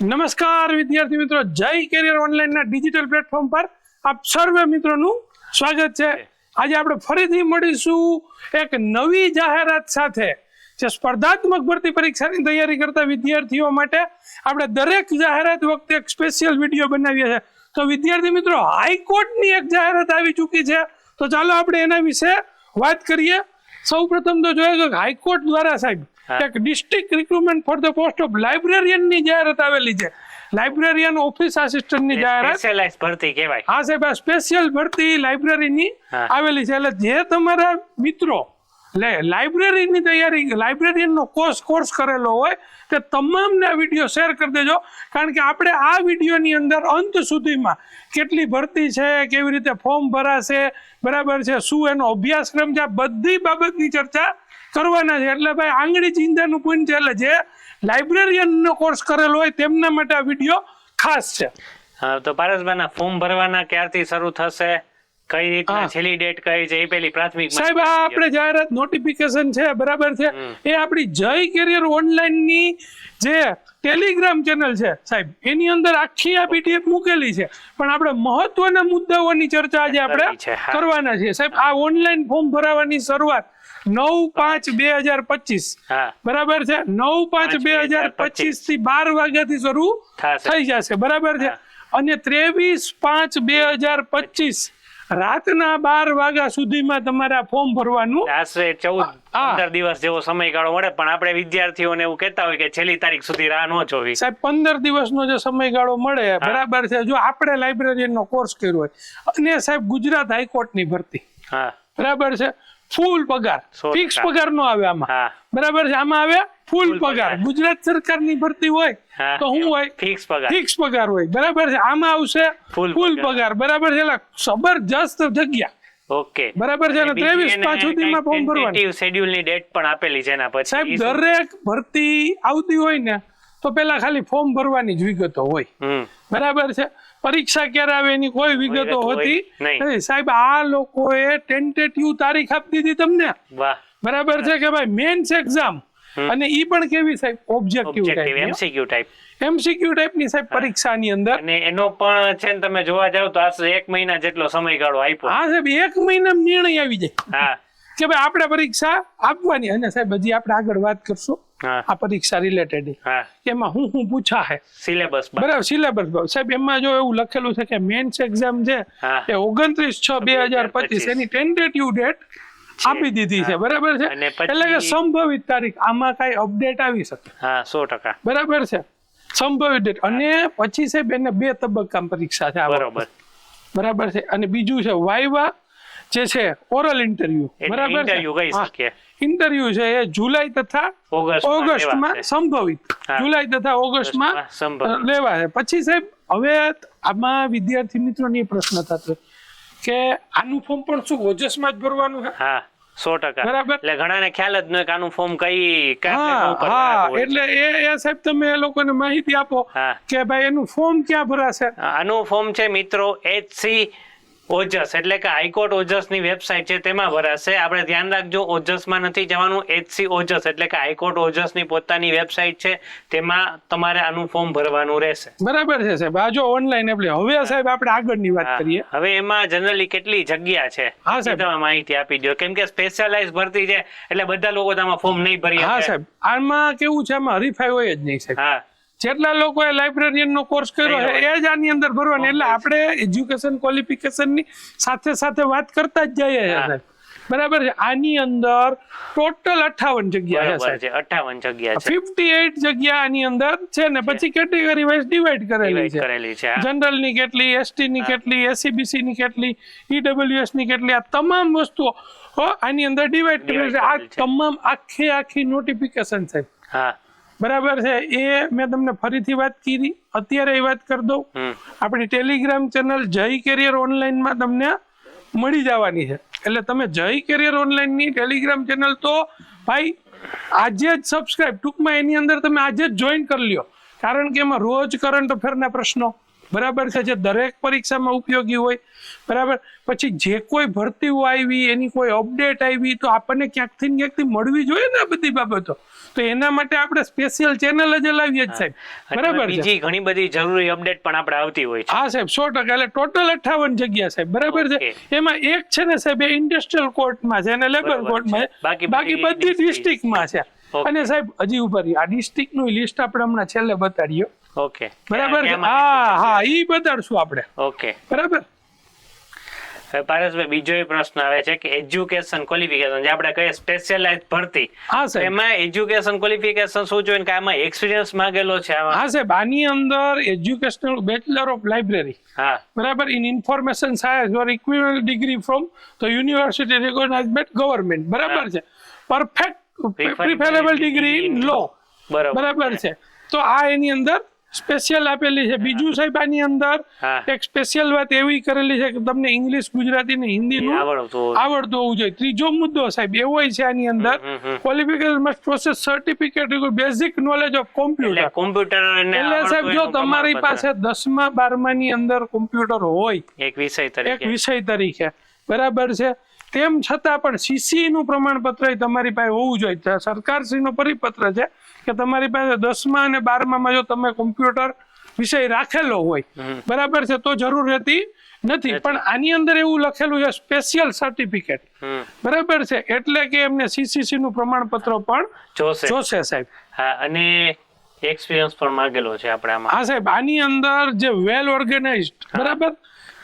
નમસ્કાર વિદ્યાર્થી મિત્રો જય કેરિયર ઓનલાઈનના ડિજિટલ પ્લેટફોર્મ પર આપ સર્વે મિત્રોનું સ્વાગત છે. આજે આપણે ફરીથી મળીશું એક નવી જાહેરાત સાથે જે સ્પર્ધાત્મક ભરતી પરીક્ષાની તૈયારી કરતા વિદ્યાર્થીઓ માટે આપણે દરેક જાહેરાત વખતે એક સ્પેશિયલ વીડિયો બનાવીએ છીએ. તો વિદ્યાર્થી મિત્રો હાઈકોર્ટની એક જાહેરાત આવી ચૂકી છે. તો ચાલો આપણે એના વિશે વાત કરીએ. સૌ પ્રથમ તો જોઈએ કે હાઈકોર્ટ દ્વારા સાહેબ. એક district recruitment for the post of લાઇબ્રેરિયનની જાહેરાત આવેલી છે. લાઇબ્રેરિયન ઓફિસ આસિસ્ટન્ટની જાહેરાત. સ્પેશિયલાઇઝ ભરતી કહેવાય. હા સાહેબ આ સ્પેશિયલ ભરતી લાઇબ્રેરીની ની આવેલી છે. એટલે જે તમારા મિત્રો લાઇબ્રેરીની તૈયારી લાઇબ્રેરીનો કોર્સ કોર્સ કરેલો હોય તે તમામને આ વીડિયો શેર કરી દેજો. કારણ કે આપણે આ વિડીયોની અંદર અંત સુધીમાં કેટલી ભરતી છે, કેવી રીતે ફોર્મ ભરાશે, બરાબર છે, શું એનો અભ્યાસક્રમ છે બધી બાબતની ચર્ચા કરવાના છે. એટલે ભાઈ, આંગળી ચિંતાનું પોઈન્ટ છે, એટલે જે લાઇબ્રેરિયનનો કોર્સ કરેલો હોય તેમના માટે આ વીડિયો ખાસ છે. તો પારસભાઈના ફોર્મ ભરવાના ક્યારથી શરૂ થશે? કઈ રીતના છેલ્લી ડેટ કઈ છે એ પેલી પ્રાથમિક સાહેબ આ આપણે જાહેરાત નોટિફિકેશન છે બરાબર છે? એ આપણી જય કેરિયર ઓનલાઈનની જે ટેલિગ્રામ ચેનલ છે સાહેબ એની અંદર આખી આ પીડીએફ મૂકેલી છે. પણ આપણે મહત્વના મુદ્દાઓની ચર્ચા આજે આપણે કરવાના છે, સાહેબ આ ઓનલાઈન ફોર્મ ભરાવાની શરૂઆત નવ પાંચ બે હજાર પચીસ. બરાબર છે? નવ પાંચ બે હજાર પચીસ. થી બાર વાગ્યાથી શરૂ થઈ જશે. બરાબર છે? અને ત્રેવીસ પાંચ બે હજાર પચીસ રાતના બાર વાગ્યા સુધીમાં તમારે ફોર્મ ભરવાનું. આશરે ચૌદ. પંદર દિવસ જેવો સમયગાળો મળે પણ આપણે વિદ્યાર્થીઓને એવું કહેતા હોય કે છેલ્લી તારીખ સુધી રાહ ન જોવી. સાહેબ પંદર દિવસનો જે સમયગાળો મળે બરાબર છે. જો આપણે લાઇબ્રેરીનો કોર્સ કર્યો હોય અને સાહેબ ગુજરાત હાઈકોર્ટની ભરતી. હા. બરાબર છે. ફૂલ પગાર. ફિક્સ પગાર નો આવે આમાં. બરાબર છે? આમાં આવે ફૂલ પગાર. ગુજરાત સરકારની ભરતી હોય તો હું હોય ફિક્સ પગાર. ફિક્સ પગાર હોય. બરાબર છે? આમાં આવશે ફૂલ પગાર. પગાર. બરાબર છે? એટલે જબરજસ્ત જગ્યા. ઓકે. બરાબર છે? ત્રેવીસ પાંચ સુધીમાં ફોર્મ ભરવાનું. શેડ્યુલની ડેટ પણ આપેલી છે એના પછી સાહેબ દરેક ભરતી આવતી હોય ને તો પેલા ખાલી ફોર્મ ભરવાની જ વિગતો હોય. બરાબર છે? પરીક્ષા ક્યારે આવે એની કોઈ વિગતો હોતી નથી. સાહેબ આ લોકોએ ટેન્ટેટિવ તારીખ આપી દીધી તમને. બરાબર છે કે ભાઈ? મેન્સ એક્ઝામ અને ઈ પણ કેવી સાહેબ? Objective type MCQ type MCQ ટાઈપની સાહેબ પરીક્ષાની અંદર. અને એનો પણ છે ને તમે જોવા જાવ તો આશરે એક મહિના જેટલો સમયગાળો આપ્યો. હા સાહેબ એક મહિનામાં નિર્ણય આવી જાય. હા. કે ભાઈ આપણે પરીક્ષા આપવાની. અને સાહેબ હજી આપણે આગળ વાત કરશું. આ પરીક્ષા રિલેટેડ એમાં હું હું પૂછાશે સિલેબસ બરાબર સિલેબસ સાહેબ એમાં જો એવું લખેલું છે કે મેન્સ એક્ઝામ છે એ ઓગણત્રીસ છ બે હજાર પચીસ. એની ટેન્ટેટિવ ડેટ આપી દીધી છે. બરાબર છે? એટલે કે સંભવિત તારીખ. આમાં કઈ અપડેટ આવી શકે. હા સો ટકા. બરાબર છે? સંભવિત ડેટ અને પછી સાહેબ એને બે તબક્કા પરીક્ષા છે બરાબર. બરાબર છે? અને બીજું છે વાયવા જે છે ઓરલ ઇન્ટરવ્યુ બરાબર ઇન્ટરવ્યુ કહી શકીએ. ઇન્ટરવ્યુ છે એ જુલાઈ તથા ઓગસ્ટમાં સંભવિત. જુલાઈ તથા ઓગસ્ટમાં ઓગસ્ટમાં લેવા છે પછી સાહેબ હવે આમાં વિદ્યાર્થી મિત્રોને એ પ્રશ્ન થતો કે આનું ફોર્મ પણ શું ઓજસમાં જ ભરવાનું હા સો ટકા. બરાબર. એટલે ઘણાને ખ્યાલ જ નહીં કે આનું ફોર્મ કઈ હા એટલે એ એ સાહેબ તમે એ લોકોને માહિતી આપો કે ભાઈ એનું ફોર્મ ક્યાં ભરાશે? આનું ફોર્મ છે મિત્રો એચસી ઓજસ એટલે કે હાઈકોર્ટ ઓજસની વેબસાઇટ છે તેમાં ભરાશે. આપણે ધ્યાન રાખજો ઓજસમાં નથી જવાનું એચસી ઓજસ એટલે કે હાઈકોર્ટ ઓજસની પોતાની વેબસાઇટ છે તેમાં તમારે આનું ફોર્મ ભરવાનું રહેશે. બરાબર છે સાહેબ. આ જો ઓનલાઈન એટલે હવે સાહેબ આપણે આગળની વાત કરીએ. હવે એમાં જનરલી કેટલી જગ્યા છે? હા, સાહેબ. તમે માહિતી આપી દો. કેમ કે સ્પેશિયલાઇઝ ભરતી છે એટલે બધા લોકો તમારા ફોર્મ નહીં ભરી હા સાહેબ. આમાં કેવું છે આમાં હરીફાઈ હોય જ નહીં સાહેબ. હા. જેટલા લોકોએ લાઇબ્રેરિયન નો કોર્સ કર્યો છે એ જ આની અંદર ભરવાની. એટલે આપણે એજ્યુકેશન ક્વોલિફિકેશનની સાથે સાથે વાત કરતા જ જઈએ છીએ બરાબર છે? આની અંદર ટોટલ અઠાવન જગ્યા છે અઠાવન જગ્યા ફિફ્ટી એઇટ જગ્યા આની અંદર છે ને પછી કેટેગરી વાઇઝ ડિવાઈડ કરેલી છે. કરેલી છે જનરલની કેટલી એસટી ની કેટલી એસીબીસી ની કેટલી ઈડબ્લ્યુએસની કેટલી આ તમામ વસ્તુઓ આની અંદર ડિવાઈડ કરેલી છે. આ તમામ આખી આખી નોટિફિકેશન છે. હા. બરાબર છે? એ મેં તમને ફરીથી વાત કરી અત્યારે એ વાત કરી દઉં. આપણી ટેલિગ્રામ ચેનલ જય કેરિયર ઓનલાઈનમાં તમને મળી જવાની છે. એટલે તમે જય કેરિયર ઓનલાઈનની ટેલિગ્રામ ચેનલ તો ભાઈ આજે જ સબસ્ક્રાઇબ ટૂંકમાં એની અંદર તમે આજે જ જોઈન કરી લ્યો. કારણ કે એમાં રોજ કરંટ અફેરના પ્રશ્નો. બરાબર છે? જે દરેક પરીક્ષામાં ઉપયોગી હોય. બરાબર? પછી જે કોઈ ભરતીઓ આવી એની કોઈ અપડેટ આવી તો આપણને ક્યાંકથી ને ક્યાંકથી મળવી જોઈએ ને આ બધી બાબતો? તો એના માટે આપણે સ્પેશિયલ ચેનલ જ લાવીએ જ સાહેબ. બરાબર બીજી ઘણી બધી જરૂરી અપડેટ પણ આપણે આવતી હોય છે. હા સાહેબ સો ટકા. એટલે ટોટલ અઠાવન જગ્યા સાહેબ. બરાબર છે? એમાં એક છે ને સાહેબ એ ઇન્ડસ્ટ્રીયલ કોર્ટમાં છે અને લેબર કોર્ટમાં બાકી બાકી બધી. ડિસ્ટ્રિક્ટમાં છે. અને સાહેબ હજી ઉપર આ ડિસ્ટ્રિક્ટનું લિસ્ટ આપણે હમણાં છેલ્લે બતાડીએ. ઓકે. બરાબર હા હા એ બતાડશું આપણે. ઓકે. બરાબર? પારસભાઈ બીજો પ્રશ્ન આવે છે કે એજ્યુકેશન ક્વોલિફિકેશન જે આપણે કહીએ સ્પેશિયલાઇઝ ભરતી એમાં એજ્યુકેશન ક્વોલિફિકેશન શું જોઈએ કે આમાં એક્સપિરિયન્સ માંગેલો છે હા સાહેબ આની અંદર એજ્યુકેશનલ બેચલર ઓફ લાઇબ્રેરી હા. બરાબર? In information science or equivalent degree from the university recognise by government બરાબર છે? Perfect preferable degree in law બરાબર છે? તો આ એની અંદર સ્પેશિયલ આપેલી છે. બીજું સાહેબ આની અંદર એક સ્પેશિયલ વાત એવી કરેલી છે કે તમને ઇંગ્લિશ ગુજરાતી ને હિન્દીનું આવડતું આવડતું હોવું જોઈએ. ત્રીજો મુદ્દો સાહેબ એવો છે આની અંદર. Qualification process certificate basic knowledge of computer computer એટલે સાહેબ જો તમારી પાસે દસમા બારમા ની અંદર કોમ્પ્યુટર હોય એક વિષય એક તરીકે વિષય તરીકે બરાબર છે? તેમ છતાં પણ સીસી નું પ્રમાણપત્ર તમારી પાસે હોવું જોઈએ. તો સરકારશ્રીનો પરિપત્ર છે. કે તમારી પાસે દસમા અને બારમામાં જો તમે કોમ્પ્યુટર વિષય રાખેલો હોય બરાબર છે તો જરૂર રહેતી નથી. પણ આની અંદર એવું લખેલું છે સ્પેશિયલ સર્ટિફિકેટ બરાબર છે એટલે કે એમને સીસીસી નું પ્રમાણપત્ર પણ જોશે. જોશે સાહેબ. હા અને એક્સપિરિયન્સ પણ માંગેલો છે આપણે આમાં. હા સાહેબ આની અંદર જે વેલ ઓર્ગેનાઇઝડ બરાબર?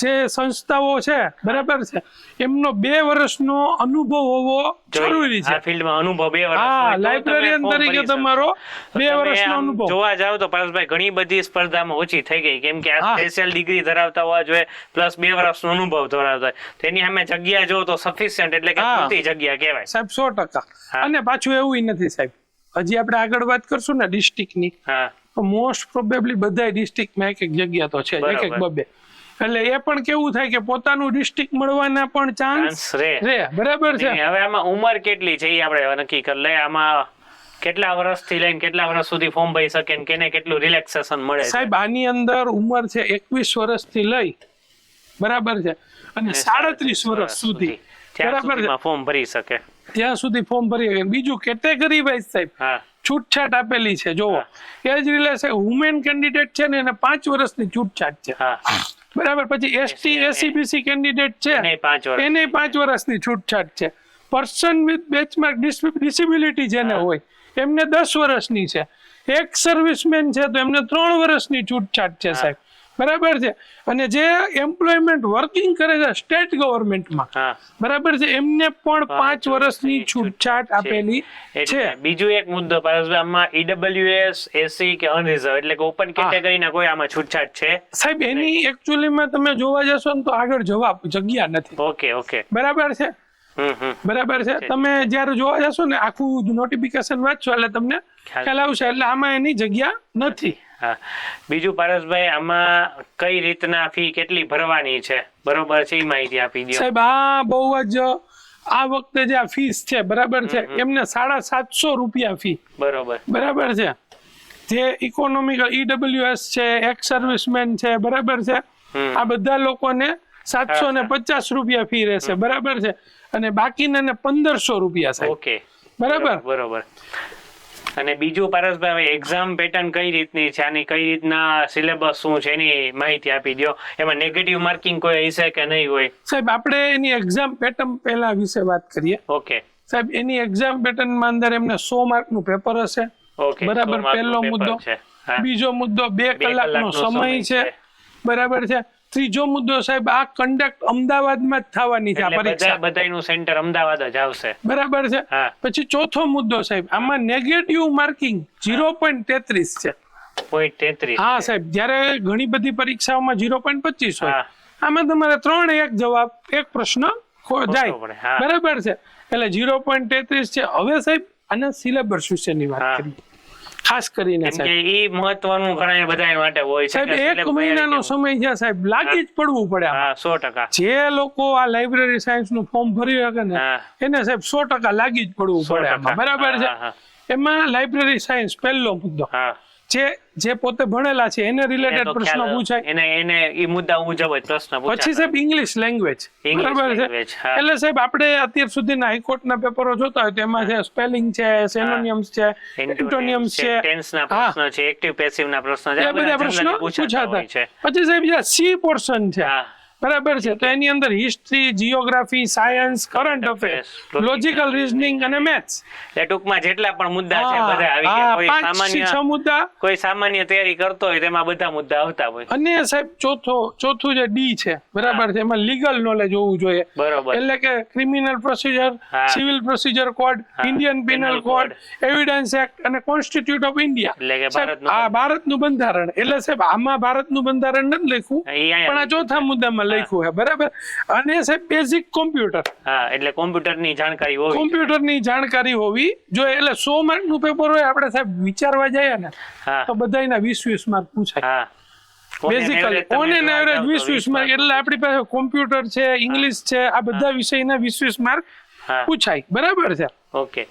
જે સંસ્થાઓ છે બરાબર છે એમનો બે વર્ષનો અનુભવ હોવો જરૂરી છે. ફિલ્ડમાં અનુભવ બે વર્ષ હા લાઇબ્રેરિયન તરીકે તમારો બે વર્ષનો અનુભવ. જોવા જાવ તો પરેશભાઈ ઘણી બધી સ્પર્ધામાં ઓછી થઈ ગઈ. કેમ કે આ સ્પેશિયલ ડિગ્રી ધરાવતા હોવા જોઈએ પ્લસ બે વર્ષનો અનુભવ ધરાવતા હોય. તો એની સામે જગ્યા જો તો સફિશિયન્ટ એટલે કે પૂરતી જગ્યા કહેવાય. સાહેબ સો ટકા. અને પાછું એવું નથી સાહેબ. હજી આપણે આગળ વાત કરશું ને ડિસ્ટ્રિક્ટની મોસ્ટ પ્રોબેબલી બધા ડિસ્ટ્રિક્ટમાં એક એક જગ્યા તો છે એક એક બબે. એટલે એ પણ કેવું થાય કે પોતાનું ડિસ્ટ્રિક્ટ મળવાના પણ ચાન્સ રે. બરાબર છે. હવે આમાં ઉંમર કેટલી છે એ આપણે નક્કી કરી લઈએ. આમાં કેટલા વર્ષથી લઈને કેટલા વર્ષ સુધી ફોર્મ ભરી શકે ને કેને કેટલું રિલેક્સેશન મળે સાહેબ આની અંદર ઉંમર છે એકવીસ વર્ષથી લઈ. બરાબર છે. અને સાડત્રીસ વર્ષ સુધી. બરાબર છે. ફોર્મ ભરી શકે. ત્યાં સુધી ફોર્મ ભરી શકે. બીજું કેટેગરી વાઇઝ સાહેબ હા. છૂટછાટ આપેલી છે. જોવો એ જ રિલે વુમેન કેન્ડિડેટ છે ને એને પાંચ વર્ષની છૂટછાટ છે. હા. બરાબર. પછી એસટી એસીબીસી કેન્ડિડેટ છે. એને પાંચ વર્ષની છૂટછાટ છે. પર્સન વિથ બેચમાર્ક ડિસેબિલિટી જેને હોય એમને દસ વર્ષની છે. એક સર્વિસમેન છે તો એમને ત્રણ વર્ષની છૂટછાટ છે સાહેબ. બરાબર છે? અને જે એમ્પ્લોયમેન્ટ વર્કિંગ કરે છે સ્ટેટ ગવર્મેન્ટમાં બરાબર છે? એમને પણ પાંચ વર્ષની છૂટછાટ આપેલી છે. બીજો એક મુદ્દો પરેશભાઈ આમાં ઈડબ્લ્યુએસ એસી કે અનરિઝર્વ એટલે કે ઓપન કેટેગરીના કોઈ આમાં છૂટછાટ છે? સાહેબ એની એકચ્યુઅલીમાં તમે જોવા જશો ને તો આગળ જવાબ જગ્યા નથી. Okay okay. બરાબર છે? હમ હમ. બરાબર છે? તમે જ્યારે જોવા જશો ને આખું નોટિફિકેશન વાંચશો એટલે તમને. ખ્યાલ આવશે એટલે આમાં એની જગ્યા નથી. હા. બીજું પારસભાઈ આમાં કઈ રીતના ફી કેટલી ભરવાની છે? બરોબર છે એ માહિતી આપી દો સાહેબ આ બહુ જ આ વખતે જે આ ફીસ છે બરાબર છે એમને સાડા સાતસો રૂપિયા ફી. બરોબર. બરાબર છે. જે ઇકોનોમિકલ ઈડબ્લ્યુએસ છે એક્સ સર્વિસમેન છે બરાબર છે. આ બધા લોકોને સાતસો ને પચાસ રૂપિયા ફી રહેશે બરાબર છે. અને બાકીના પંદરસો રૂપિયા સાહેબ. ઓકે. બરાબર? બરોબર. અને બીજું પરેશભાઈ હવે એક્ઝામ પેટર્ન કઈ રીતની છે? આની કઈ રીતના સિલેબસ શું છે એની માહિતી આપી દો એમાં નેગેટિવ માર્કિંગ કોઈ હશે કે નહીં હોય? સાહેબ આપણે એની એક્ઝામ પેટર્ન પહેલા વિશે વાત કરીએ. ઓકે. સાહેબ એની એક્ઝામ પેટર્નમાં અંદર એમને સો માર્કનું પેપર હશે. ઓકે બરાબર પહેલો મુદ્દો. બીજો મુદ્દો બે કલાકનો સમય છે. બરાબર છે. ત્રીજો મુદ્દો સાહેબ આ કન્ડક્ટ અમદાવાદમાં જ થવાની છે પરીક્ષા. બધાનું સેન્ટર અમદાવાદ જ આવશે. બરાબર છે? પછી ચોથો મુદ્દો સાહેબ આમાં નેગેટિવ માર્કિંગ ઝીરો પોઈન્ટ તેત્રીસ છે. પોઈન્ટ તેત્રીસ હા સાહેબ જ્યારે ઘણી બધી પરીક્ષાઓમાં ઝીરો પોઈન્ટ પચીસ હોય આમાં તમારે ત્રણ એક જવાબ એક પ્રશ્ન જાય. બરાબર છે? એટલે ઝીરો પોઈન્ટ તેત્રીસ છે. હવે સાહેબ આના સિલેબસ વિશેની વાત કરીએ. ખાસ કરીને સાહેબ. એ મહત્વનું ઘણા બધા માટે હોય છે સાહેબ એક મહિનાનો સમય છે સાહેબ. લાગી જ પડવું પડે હા સો ટકા. જે લોકો આ લાઇબ્રેરી સાયન્સનું ફોર્મ ભરી શકે ને એને સાહેબ સો ટકા લાગી જ પડવું પડે બરાબર છે? એમાં લાઇબ્રેરી સાયન્સ પહેલો મુદ્દો. હા. જે જે પોતે ભણેલા છે એને રિલેટેડ પ્રશ્ન પૂછાય. એને એને એ મુદ્દા મુજબ જ પ્રશ્ન પછી પૂછાતા. સાહેબ ઇંગ્લિશ લેંગ્વેજ બરાબર છે? એટલે સાહેબ આપણે અત્યાર સુધીના હાઈકોર્ટના પેપરો જોતા હોય તો એમાં છે સ્પેલિંગ છે સેનોનિયમ્સ છે એન્ટોનિયમ્સ છે ટેન્સ ના હા. છે એક્ટિવ પેસિવ ના પ્રશ્ન છે. આ બધા પ્રશ્નો પૂછાતા હોય છે. પછી સાહેબ જે સી પોર્શન છે બરાબર છે. તો એની અંદર history geography science current affairs logical reasoning અને મેથ્સ એટલે ટૂંકમાં જેટલા પણ મુદ્દા છે બધા આવી ગયા. કોઈ સામાન્ય છ મુદ્દા. કોઈ સામાન્ય તૈયારી કરતો હોય તેમાં બધા મુદ્દા આવતા હોય. અને સાહેબ ચોથો ચોથું જે ડી છે બરાબર છે. એમાં લીગલ નોલેજ હોવું જોઈએ. બરાબર. એટલે કે criminal procedure civil procedure code Indian penal code evidence act અને કોન્સ્ટિટ્યુટ ઓફ ઇન્ડિયા એટલે કે ભારતનું આ ભારતનું બંધારણ. એટલે સાહેબ આમાં ભારતનું બંધારણ નથી લખ્યું. પણ આ ચોથા મુદ્દામાં લખ્યું છે બરાબર? અને સાહેબ બેઝિક કોમ્પ્યુટર હા એટલે કોમ્પ્યુટરની જાણકારી હોવી. કોમ્પ્યુટરની જાણકારી હોવી જો એટલે સો માર્કનું પેપર હોય આપણે સાહેબ વિચારવા જઈએ ને તો બધાયના વીસ વીસ માર્ક પૂછાય. હા. બેઝિકલી ઓન એન એવરેજ વીસ વીસ માર્ક એટલે આપણી પાસે કોમ્પ્યુટર છે ઇંગ્લિશ છે આ બધા વિષયના વીસ વીસ માર્ક પૂછાય. બરાબર છે? ઓકે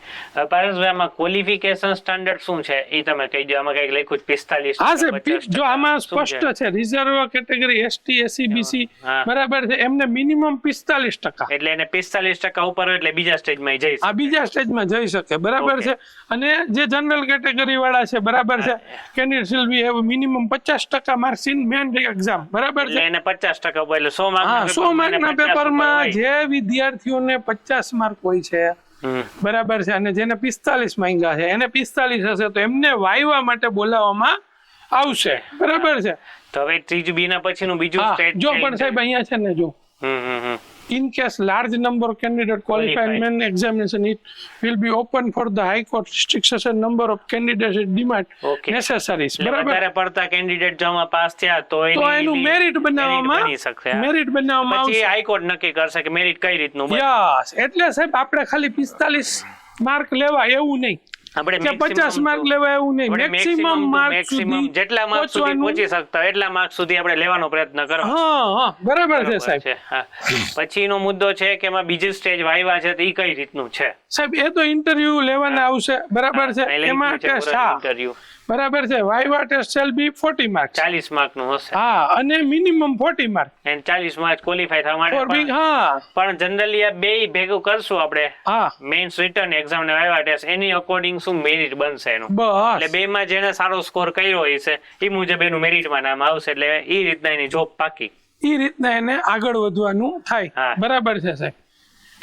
પારસભાઈ આમાં ક્વોલિફિકેશન સ્ટાન્ડર્ડ શું છે? એ તમે કહી દો આમાં કંઈક લખ્યું પિસ્તાલીસ હા સર જો આમાં સ્પષ્ટ છે? Reserve category ST SC BC બરાબર છે. એમને મિનિમમ પિસ્તાલીસ ટકા. એટલે એને પિસ્તાલીસ ટકા ઉપર એટલે બીજા સ્ટેજમાં જઈ આ બીજા સ્ટેજમાં જઈ શકે. બરાબર છે? અને જે જનરલ કેટેગરી વાળા છે બરાબર છે? Candidate will be have minimum પચાસ ટકા માર્ક્સ ઇન મેન એક્ઝામ બરાબર છે? એને પચાસ ટકા ઉપર એટલે સો માર્ક સો માર્કના પેપરમાં જે વિદ્યાર્થીઓને પચાસ માર્ક હોય છે બરાબર છે. અને જેને પિસ્તાલીસ માંગ્યા છે એને પિસ્તાલીસ હશે તો એમને વાયવા માટે બોલાવવામાં આવશે. બરાબર છે. તો હવે ત્રીજું બીના પછીનું બીજું જો પણ સાહેબ અહીંયા છે ને જો. હમ હમ હમ. In case large number of candidate qualified men examination it will be open for the high court restriction number of candidates at demand Okay. necessary. બરાબર વધારે પડતા કેન્ડિડેટ જો પાસ થયા તો એનું મેરિટ બનાવવામાં મેરિટ બનાવવામાં પછી આવશે હાઈકોર્ટ નક્કી કરશે કે મેરિટ કઈ રીતનું. યસ એટલે સાહેબ આપણે ખાલી પિસ્તાલીસ માર્ક લેવા એવું નહીં આપણે પચાસ માર્ક લેવા એવું નહીં. મેક્સિમમ માર્ક સુધી જેટલા માર્ક સુધી પહોંચી શકતા એટલા માર્ક સુધી આપણે લેવાનો પ્રયત્ન કરો. હા હા બરાબર છે સાહેબ. પછીનો મુદ્દો છે કે એમાં બીજી સ્ટેજ વાયવા છે તો એ કઈ રીતનું છે? સાહેબ એ તો ઇન્ટરવ્યુ લેવાના આવશે. બરાબર છે. એમાં ટેસ્ટ હા ઇન્ટરવ્યુ બરાબર છે. Viva test shall be forty mark ચાલીસ માર્કનું હશે. હા અને મિનિમમ ફોર્ટી માર્ક એન્ડ ચાલીસ માર્ક ક્વોલિફાય થવા માટે હા. પણ જનરલી આ બે ભેગું કરશું આપણે. હા. મેઇન્સ રિટર્ન એક્ઝામ ને વાયવા ટેસ્ટ એની અકોર્ડિંગ શું મેરિટ બનશે એનું? એટલે બે માં જેને સારો સ્કોર કર્યો હોય છે એ મુજબ એનું મેરિટમાં નામ આવશે એટલે એ રીતના એની જોબ પાકી. એ રીતના એને આગળ વધવાનું થાય. બરાબર છે સાહેબ.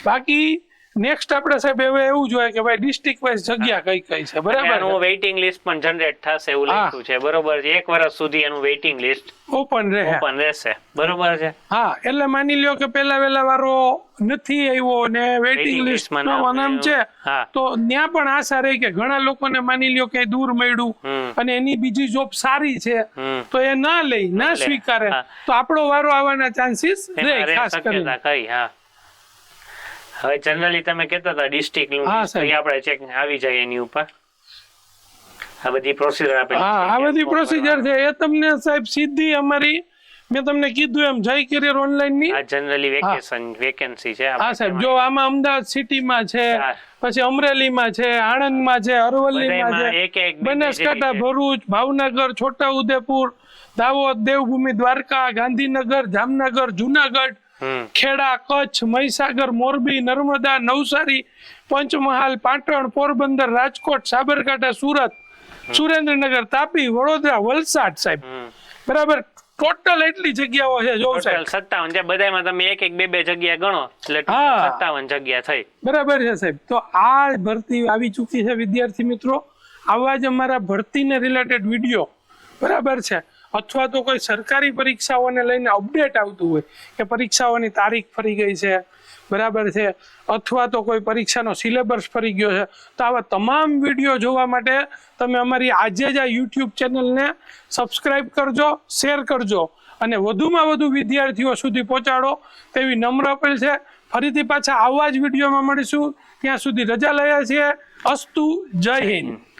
બાકી નેક્સ્ટ આપણે સાહેબ હવે એવું જોઈએ કે ભાઈ ડિસ્ટ્રિક્ટ વાઇઝ જગ્યા કઈ કઈ છે બરાબર એનું વેઇટિંગ લિસ્ટ પણ જનરેટ થશે એવું લખ્યું છે બરોબર છે. એક વર્ષ સુધી એનું વેઇટિંગ લિસ્ટ ઓપન રહે. ઓપન રહેશે બરોબર છે? હા એટલે માની લ્યો કે પેલા વેલા વારો નથી આવ્યો ને વેઇટિંગ લિસ્ટ નામ છે તો ત્યાં પણ આશા રહી કે ઘણા લોકોને માની લ્યો કે દૂર મળ્યું અને એની બીજી જોબ સારી છે તો એ ના લઈ ના સ્વીકારે. તો આપણો વારો આવવાના ચાન્સીસ રહે ખાસ કરીને. હા. હવે જનરલી તમે કહેતા હતા ડિસ્ટ્રિક્ટ આપણે ચેક આવી જાય એની ઉપર. આ બધી પ્રોસિજર આપે હા આ બધી પ્રોસિજર છે. એ તમને સાહેબ સીધી અમારી મેં તમને કીધું એમ જય કેરિયર ઓનલાઈનની. આ જનરલી વેકેશન વેકેન્સી છે હા સાહેબ જો આમાં અમદાવાદ સિટીમાં છે પછી પછી અમરેલીમાં છે આણંદમાં છે અરવલ્લીમાં માં છે બનાસકાંઠા ભરૂચ ભાવનગર છોટા ઉદેપુર દાહોદ દેવભૂમિ દ્વારકા ગાંધીનગર જામનગર જુનાગઢ ખેડા કચ્છ મહીસાગર મોરબી નર્મદા નવસારી પંચમહાલ પાટણ પોરબંદર રાજકોટ સાબરકાંઠા સુરત સુરેન્દ્રનગર તાપી વડોદરા વલસાડ સાહેબ. બરાબર? ટોટલ એટલી જગ્યાઓ છે જો સાહેબ. સત્તાવન છે. બધામાં તમે એક એક બે બે જગ્યા ગણો એટલે. સત્તાવન જગ્યા થઈ. બરાબર છે સાહેબ. તો આ ભરતી આવી ચૂકી છે વિદ્યાર્થી મિત્રો. આવા જ અમારા ભરતીને રિલેટેડ વીડિયો બરાબર છે. અથવા તો કોઈ સરકારી પરીક્ષાઓને લઈને અપડેટ આવતું હોય કે પરીક્ષાઓની તારીખ ફરી ગઈ છે, બરાબર છે? અથવા તો કોઈ પરીક્ષાનો સિલેબસ ફરી ગયો છે. તો આવા તમામ વીડિયો જોવા માટે તમે અમારી આજે જ આ યુટ્યુબ ચેનલને સબસ્ક્રાઇબ કરજો શેર કરજો અને વધુમાં વધુ વિદ્યાર્થીઓ સુધી પહોંચાડો. તેવી નમ્ર અપીલ છે. ફરીથી પાછા આવા જ વિડીયોમાં મળીશું. ત્યાં સુધી રજા લઈએ છીએ. અસ્તુ, જય હિન્દ.